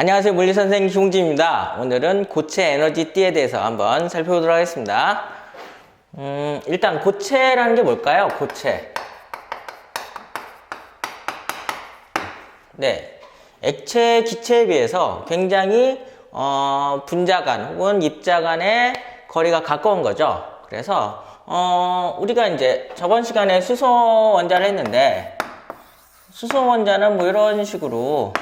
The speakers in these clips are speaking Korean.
안녕하세요 물리선생 김홍진입니다. 오늘은 고체 에너지 띠에 대해서 한번 살펴보도록 하겠습니다. 음, 일단 고체라는 게 뭘까요? 고체. 네. 액체 기체에 비해서 굉장히 어, 분자 간 혹은 입자 간의 거리가 가까운 거죠. 그래서 어, 우리가 이제 저번 시간에 수소 원자를 했는데 수소 원자는 뭐 이런 식으로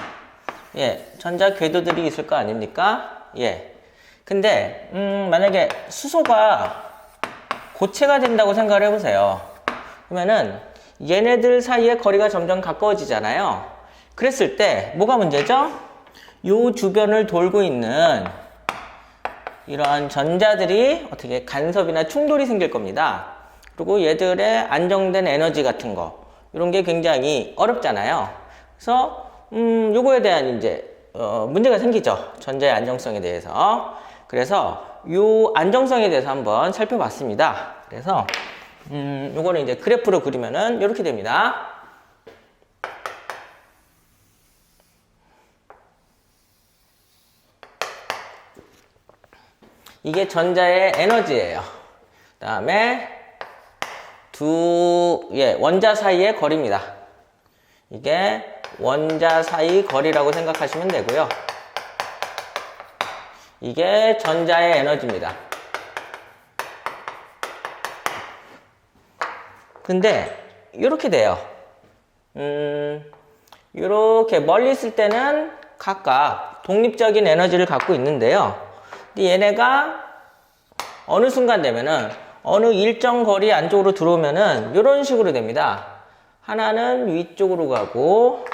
예, 전자 궤도들이 있을 거 아닙니까? 예. 근데 음, 만약에 수소가 고체가 된다고 생각을 해보세요. 그러면은 얘네들 사이의 거리가 점점 가까워지잖아요. 그랬을 때 뭐가 문제죠? 요 주변을 돌고 있는 이러한 전자들이 어떻게 간섭이나 충돌이 생길 겁니다. 그리고 얘들의 안정된 에너지 같은 거 이런 게 굉장히 어렵잖아요. 그래서 음 요거에 대한 이제 어, 문제가 생기죠. 전자의 안정성에 대해서. 그래서 요 안정성에 대해서 한번 살펴봤습니다. 그래서 음 요거를 이제 그래프로 그리면은 이렇게 됩니다. 이게 전자의 에너지예요. 그 다음에 두, 예, 원자 사이의 거리입니다. 이게 원자 사이 거리라고 생각하시면 되고요. 이게 전자의 에너지입니다. 근데 이렇게 돼요. 음, 이렇게 멀리 있을 때는 각각 독립적인 에너지를 갖고 있는데요. 근데 얘네가 어느 순간 되면은 어느 일정 거리 안쪽으로 들어오면은 이런 식으로 됩니다. 하나는 위쪽으로 가고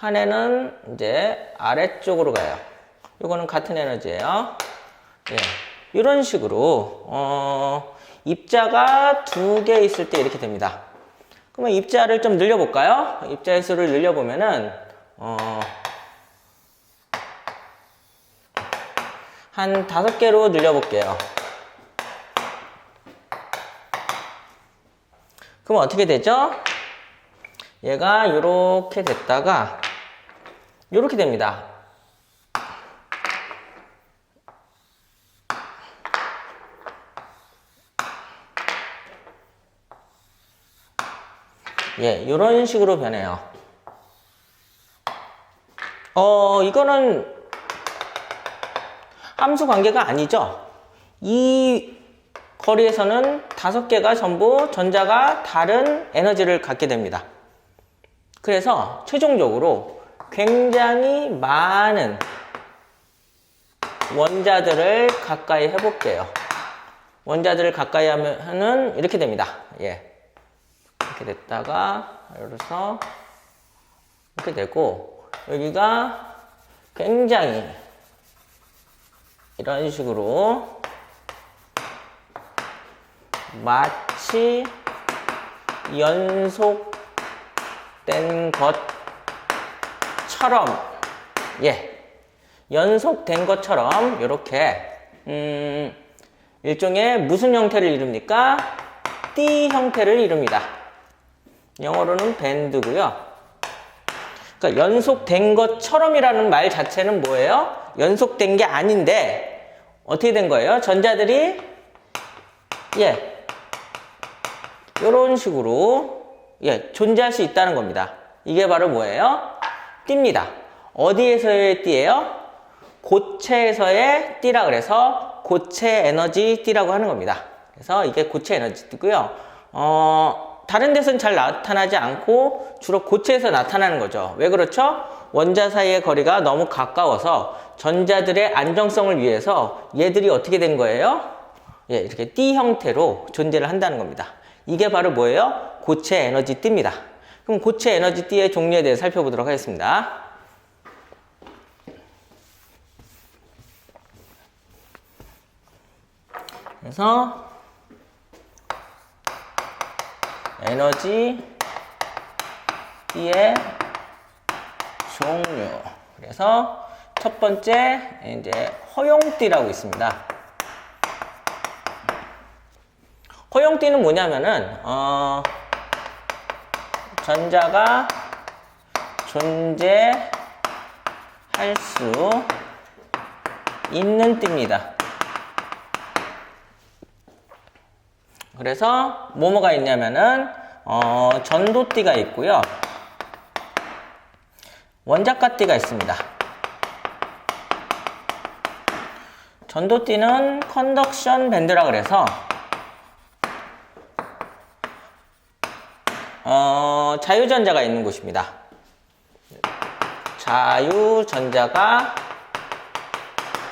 하나는 이제 아래쪽으로 가요. 이거는 같은 에너지예요. 예. 이런 식으로 어, 입자가 두 개 있을 때 이렇게 됩니다. 그러면 입자를 좀 늘려볼까요? 입자의 수를 늘려보면은 어, 한 다섯 개로 늘려볼게요. 그럼 어떻게 되죠? 얘가 이렇게 됐다가 이렇게 됩니다. 예, 이런 식으로 변해요. 어, 이거는 함수 관계가 아니죠. 이 거리에서는 다섯 개가 전부 전자가 다른 에너지를 갖게 됩니다. 그래서 최종적으로 굉장히 많은 원자들을 가까이 해볼게요. 원자들을 가까이 하면은 이렇게 됩니다. 예. 이렇게 됐다가, 이래서 이렇게 되고, 여기가 굉장히 이런 식으로 마치 연속된 것 처럼 예 연속된 것처럼 이렇게 음 일종의 무슨 형태를 이룹니까? 띠 형태를 이룹니다. 영어로는 밴드고요. 그러니까 연속된 것처럼이라는 말 자체는 뭐예요? 연속된 게 아닌데 어떻게 된 거예요? 전자들이 예 이런 식으로 예 존재할 수 있다는 겁니다. 이게 바로 뭐예요? 띠입니다. 어디에서의 띠예요? 고체에서의 띠라 그래서 고체 에너지 띠라고 하는 겁니다. 그래서 이게 고체 에너지 띠고요. 어, 다른 데서는 잘 나타나지 않고 주로 고체에서 나타나는 거죠. 왜 그렇죠? 원자 사이의 거리가 너무 가까워서 전자들의 안정성을 위해서 얘들이 어떻게 된 거예요? 예, 이렇게 띠 형태로 존재를 한다는 겁니다. 이게 바로 뭐예요? 고체 에너지 띠입니다. 그럼 고체 에너지 띠의 종류에 대해 살펴보도록 하겠습니다. 그래서 에너지 띠의 종류. 그래서 첫 번째 이제 허용띠라고 있습니다. 허용띠는 뭐냐면은 어, 전자가 존재할 할수 있는 띠입니다. 그래서 뭐뭐가 있냐면은 어, 전도띠가 있고요. 원작가띠가 있습니다. 전도띠는 컨덕션 밴드라 그래서 어, 자유전자가 있는 곳입니다. 자유전자가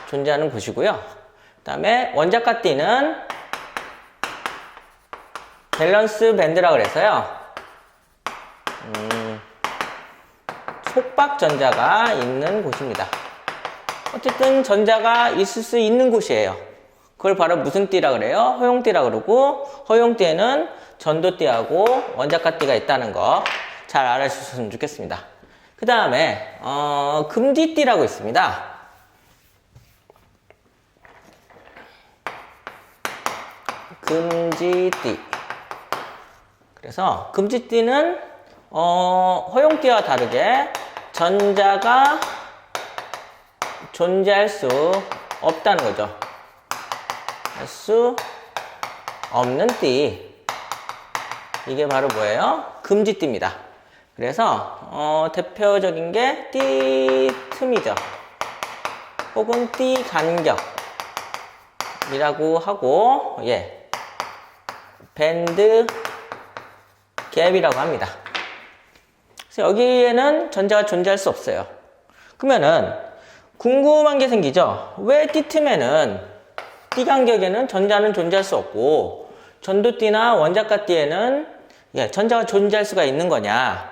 존재하는 곳이고요. 그 다음에 원작가띠는 밸런스 밴드라 그래서요. 음, 속박전자가 있는 곳입니다. 어쨌든 전자가 있을 수 있는 곳이에요. 그걸 바로 무슨 띠라 그래요? 허용띠라 그러고 허용띠에는 전도띠하고 원작가띠가 있다는 거 잘 알아주셨으면 좋겠습니다. 그 다음에 어, 금지띠라고 있습니다. 금지띠. 그래서 금지띠는 어, 허용띠와 다르게 전자가 존재할 수 없다는 거죠. 할 수 없는 띠. 이게 바로 뭐예요? 금지띠입니다. 그래서 어, 대표적인 게 띠 틈이죠. 혹은 띠 간격이라고 하고 예 밴드 갭이라고 합니다. 그래서 여기에는 전자가 존재할 수 없어요. 그러면은 궁금한 게 생기죠. 왜 띠 틈에는 띠 간격에는 전자는 존재할 수 없고 전도띠나 원작가띠에는 예, 전자가 존재할 수가 있는 거냐?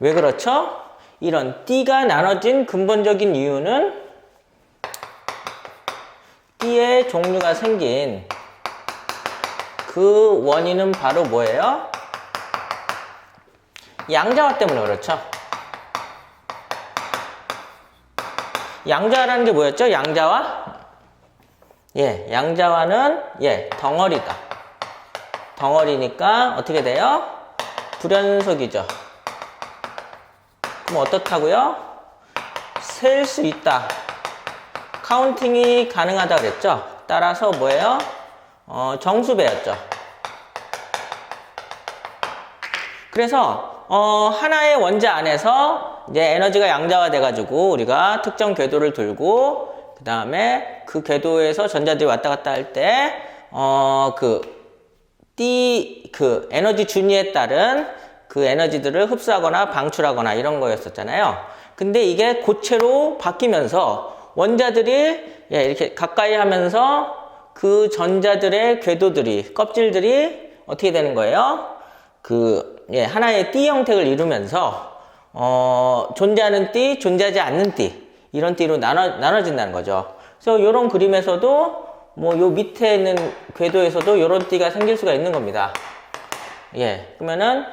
왜 그렇죠? 이런 띠가 나눠진 근본적인 이유는 띠의 종류가 생긴 그 원인은 바로 뭐예요? 양자화 때문에 그렇죠. 양자화라는 게 뭐였죠? 양자화? 예, 양자화는 예, 덩어리다. 덩어리니까 어떻게 돼요? 불연속이죠. 그럼 어떻다고요? 셀 수 있다. 카운팅이 가능하다 그랬죠? 따라서 뭐예요? 어, 정수배였죠. 그래서 어, 하나의 원자 안에서 이제 에너지가 양자화 돼가지고 우리가 특정 궤도를 들고 그 다음에 그 궤도에서 전자들이 왔다 갔다 할때 어, 그 띠, 그 에너지 준위에 따른 그 에너지들을 흡수하거나 방출하거나 이런 거였었잖아요. 근데 이게 고체로 바뀌면서 원자들이 예, 이렇게 가까이 하면서 그 전자들의 궤도들이, 껍질들이 어떻게 되는 거예요? 그, 예, 하나의 띠 형태를 이루면서, 어, 존재하는 띠, 존재하지 않는 띠, 이런 띠로 나눠, 나눠진다는 거죠. 그래서 이런 그림에서도, 뭐, 요 밑에 있는 궤도에서도 이런 띠가 생길 수가 있는 겁니다. 예, 그러면은,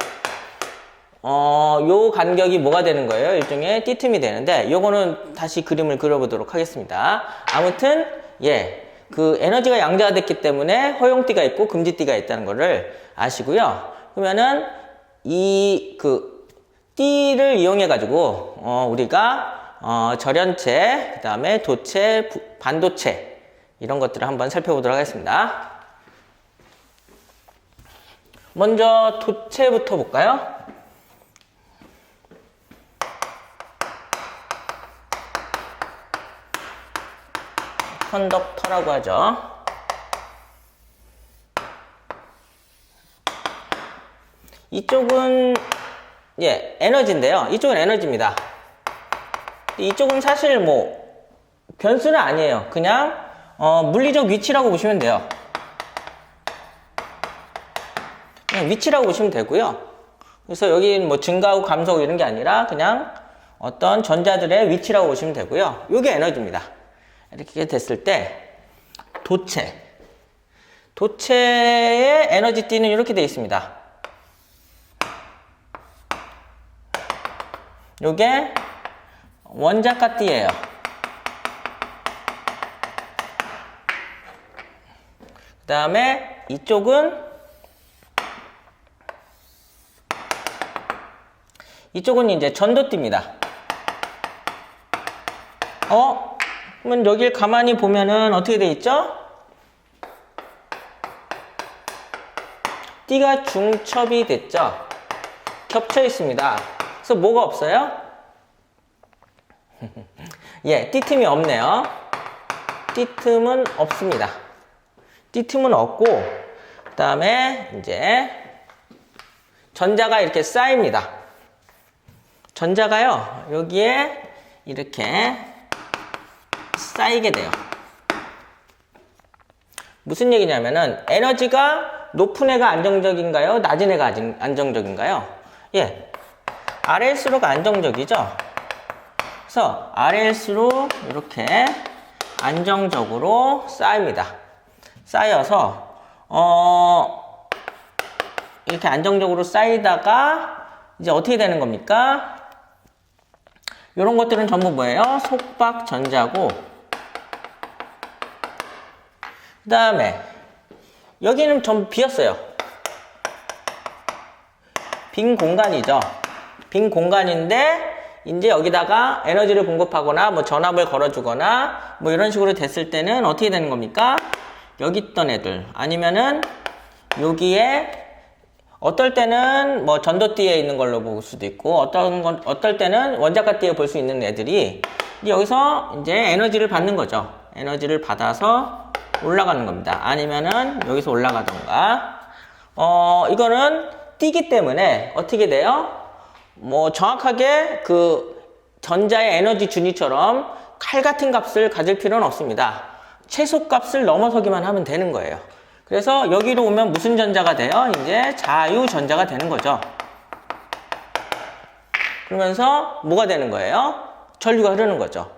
어, 요 간격이 뭐가 되는 거예요? 일종의 띠틈이 되는데, 요거는 다시 그림을 그려보도록 하겠습니다. 아무튼, 예, 그 에너지가 양자화됐기 때문에 허용띠가 있고 금지띠가 있다는 거를 아시고요. 그러면은, 이, 그, 띠를 이용해 가지고, 어, 우리가, 어, 절연체, 그 다음에 도체, 부- 반도체, 이런 것들을 한번 살펴보도록 하겠습니다. 먼저 도체부터 볼까요? 컨덕터라고 하죠. 이쪽은 예 에너지인데요. 이쪽은 에너지입니다. 이쪽은 사실 뭐 변수는 아니에요. 그냥 어, 물리적 위치라고 보시면 돼요. 그냥 위치라고 보시면 되고요. 그래서 여기는 뭐 증가하고 감소하고 이런 게 아니라 그냥 어떤 전자들의 위치라고 보시면 되고요. 이게 에너지입니다. 이렇게 됐을 때 도체 도체의 에너지 띠는 이렇게 되어 있습니다. 요게 원자가 띠예요. 그 다음에 이쪽은 이쪽은 이제 전도띠입니다. 어? 그러면 여길 가만히 보면은 어떻게 돼 있죠? 띠가 중첩이 됐죠? 겹쳐 있습니다. 그래서 뭐가 없어요? 예, 띠 틈이 없네요. 띠 틈은 없습니다. 띠틈은 없고, 그 다음에 이제 전자가 이렇게 쌓입니다. 전자가요, 여기에 이렇게 쌓이게 돼요. 무슨 얘기냐면은 에너지가 높은 애가 안정적인가요? 낮은 애가 안정적인가요? 예. RL수록 안정적이죠? 그래서 RL수록 이렇게 안정적으로 쌓입니다. 쌓여서, 어, 이렇게 안정적으로 쌓이다가 이제 어떻게 되는 겁니까? 이런 것들은 전부 뭐예요? 속박 전자고, 그 다음에 여기는 전부 비었어요. 빈 공간이죠. 빈 공간인데 이제 여기다가 에너지를 공급하거나 뭐 전압을 걸어주거나 뭐 이런 식으로 됐을 때는 어떻게 되는 겁니까? 여기 있던 애들 아니면은 여기에 어떨 때는 뭐 전도띠에 있는 걸로 볼 수도 있고 어떤 건 어떨 때는 원자가띠에 볼 수 있는 애들이 여기서 이제 에너지를 받는 거죠. 에너지를 받아서 올라가는 겁니다. 아니면은 여기서 올라가던가. 어, 이거는 띄기 때문에 어떻게 돼요? 뭐 정확하게 그 전자의 에너지 준위처럼 칼 같은 값을 가질 필요는 없습니다. 최소 값을 넘어서기만 하면 되는 거예요. 그래서 여기로 오면 무슨 전자가 돼요? 이제 자유 전자가 되는 거죠. 그러면서 뭐가 되는 거예요? 전류가 흐르는 거죠.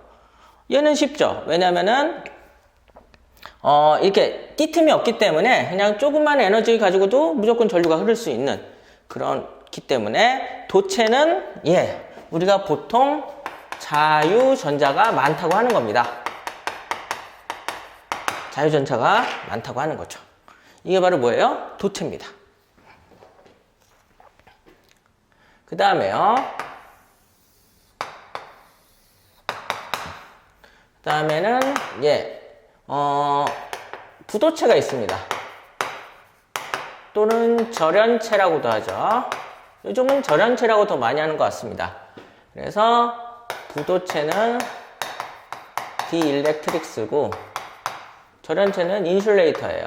얘는 쉽죠. 왜냐면은 어, 이렇게 띠틈이 없기 때문에 그냥 조금만 에너지 가지고도 무조건 전류가 흐를 수 있는 그렇기 때문에 도체는 예, 우리가 보통 자유전자가 많다고 하는 겁니다. 자유전자가 많다고 하는 거죠. 이게 바로 뭐예요? 도체입니다. 그 다음에요. 그 다음에는 예, 어, 부도체가 있습니다. 또는 절연체라고도 하죠. 요즘은 절연체라고 더 많이 하는 것 같습니다. 그래서 부도체는 디일렉트릭스고 절연체는 인슐레이터예요.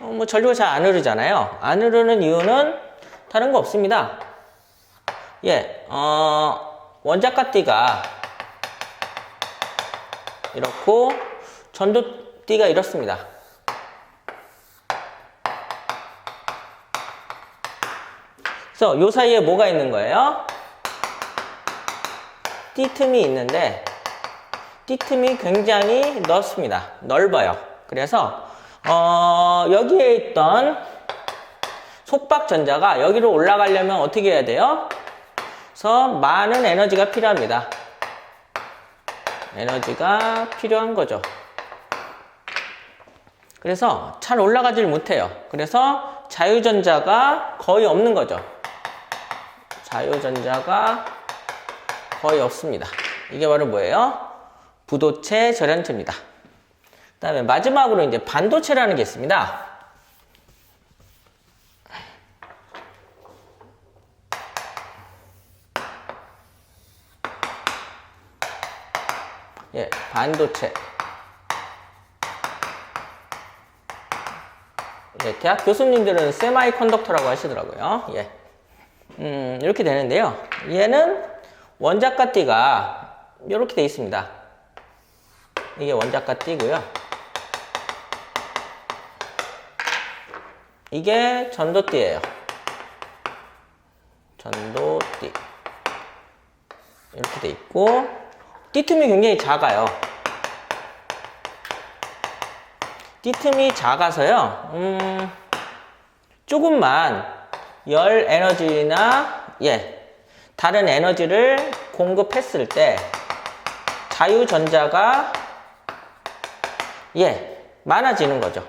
어, 뭐 전류가 잘 안 흐르잖아요. 안 흐르는 이유는 다른 거 없습니다. 예, 어, 원자가띠가 이렇고 전도띠가 이렇습니다. 그래서 요 사이에 뭐가 있는 거예요? 띠 틈이 있는데 띠틈이 굉장히 넓습니다. 넓어요. 그래서 어, 여기에 있던 속박 전자가 여기로 올라가려면 어떻게 해야 돼요? 그래서 많은 에너지가 필요합니다. 에너지가 필요한 거죠. 그래서 잘 올라가질 못해요. 그래서 자유전자가 거의 없는 거죠. 자유전자가 거의 없습니다. 이게 바로 뭐예요? 부도체 절연체입니다. 그 다음에 마지막으로 이제 반도체라는 게 있습니다. 예, 반도체. 예, 대학 교수님들은 세마이 컨덕터라고 하시더라고요. 예. 음, 이렇게 되는데요. 얘는 원자가 띠가 이렇게 되어 있습니다. 이게 원자가 띠고요. 이게 전도띠예요. 전도띠. 이렇게 돼 있고 띠틈이 굉장히 작아요. 띠틈이 작아서요. 음, 조금만 열 에너지나 예 다른 에너지를 공급했을 때 자유전자가 예 많아지는 거죠.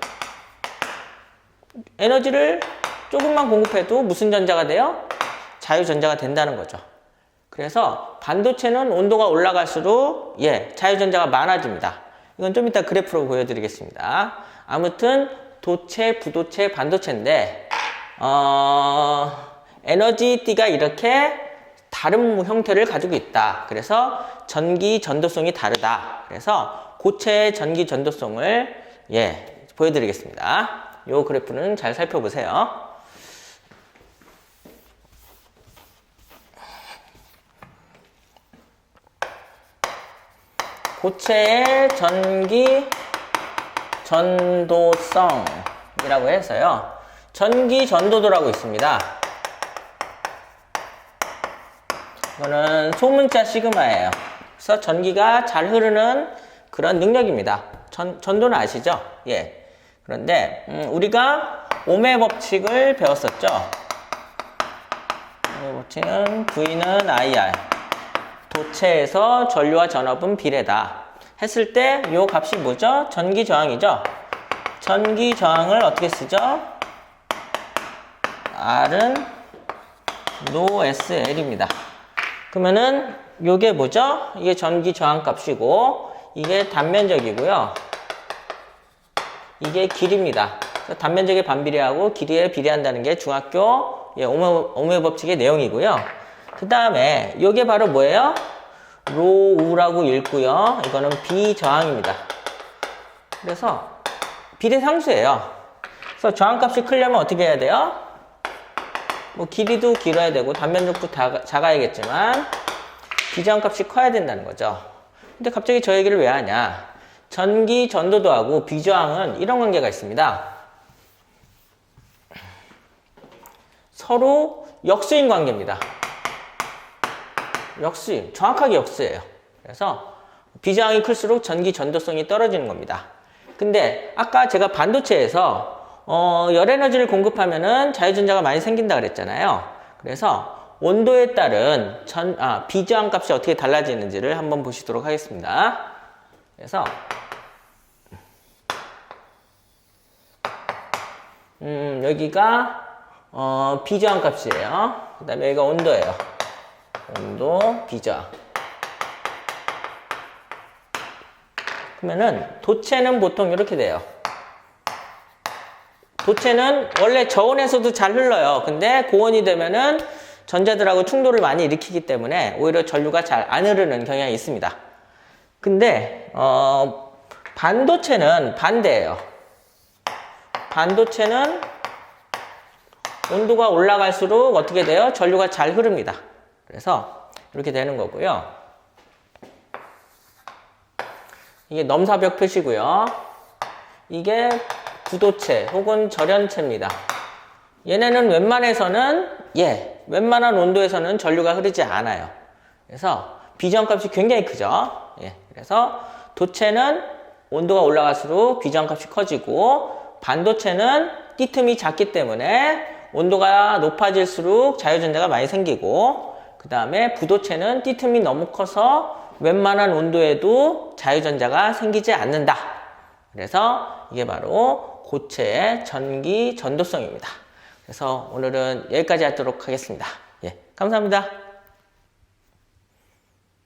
에너지를 조금만 공급해도 무슨 전자가 돼요? 자유전자가 된다는 거죠. 그래서 반도체는 온도가 올라갈수록 예, 자유전자가 많아집니다. 이건 좀 이따 그래프로 보여드리겠습니다. 아무튼 도체, 부도체, 반도체인데 어, 에너지 띠가 이렇게 다른 형태를 가지고 있다. 그래서 전기 전도성이 다르다. 그래서 고체의 전기 전도성을 예, 보여드리겠습니다. 이 그래프는 잘 살펴보세요. 고체의 전기 전도성이라고 해서요. 전기 전도도라고 있습니다. 이거는 소문자 시그마예요. 그래서 전기가 잘 흐르는 그런 능력입니다. 전, 전도는 아시죠? 예. 그런데 음, 우리가 오메 법칙을 배웠었죠. 오메 법칙은 V는 IR. 도체에서 전류와 전압은 비례다. 했을 때이 값이 뭐죠? 전기 저항이죠? 전기 저항을 어떻게 쓰죠? R은 노 SL입니다. 그러면은 요게 뭐죠? 이게 전기 저항 값이고 이게 단면적이고요. 이게 길입니다. 단면적에 반비례하고 길이에 비례한다는 게 중학교 예, 오메, 법칙의 내용이고요. 그 다음에 요게 바로 뭐예요? 로우라고 읽고요. 이거는 비저항입니다. 그래서 비례상수예요. 그래서 저항값이 크려면 어떻게 해야 돼요? 뭐 길이도 길어야 되고 단면적도 다- 작아야겠지만 비저항값이 커야 된다는 거죠. 근데 갑자기 저 얘기를 왜 하냐? 전기 전도도하고 비저항은 이런 관계가 있습니다. 서로 역수인 관계입니다. 역수임, 정확하게 역수예요. 그래서 비저항이 클수록 전기 전도성이 떨어지는 겁니다. 근데 아까 제가 반도체에서 어, 열 에너지를 공급하면은 자유전자가 많이 생긴다 그랬잖아요. 그래서 온도에 따른 전, 아, 비저항 값이 어떻게 달라지는지를 한번 보시도록 하겠습니다. 그래서 음, 여기가 어, 비저항 값이에요. 그 다음에 여기가 온도예요. 온도, 비저항. 그러면은 도체는 보통 이렇게 돼요. 도체는 원래 저온에서도 잘 흘러요. 근데 고온이 되면은 전자들하고 충돌을 많이 일으키기 때문에 오히려 전류가 잘 안 흐르는 경향이 있습니다. 근데 어, 반도체는 반대예요. 반도체는 온도가 올라갈수록 어떻게 돼요? 전류가 잘 흐릅니다. 그래서 이렇게 되는 거고요. 이게 넘사벽 표시고요. 이게 부도체 혹은 절연체입니다. 얘네는 웬만해서는 예, 웬만한 온도에서는 전류가 흐르지 않아요. 그래서 비전값이 굉장히 크죠. 예, 그래서 도체는 온도가 올라갈수록 비전값이 커지고 반도체는 띠틈이 작기 때문에 온도가 높아질수록 자유전자가 많이 생기고 그 다음에 부도체는 띠틈이 너무 커서 웬만한 온도에도 자유전자가 생기지 않는다. 그래서 이게 바로 고체의 전기 전도성입니다. 그래서 오늘은 여기까지 하도록 하겠습니다. 예, 감사합니다.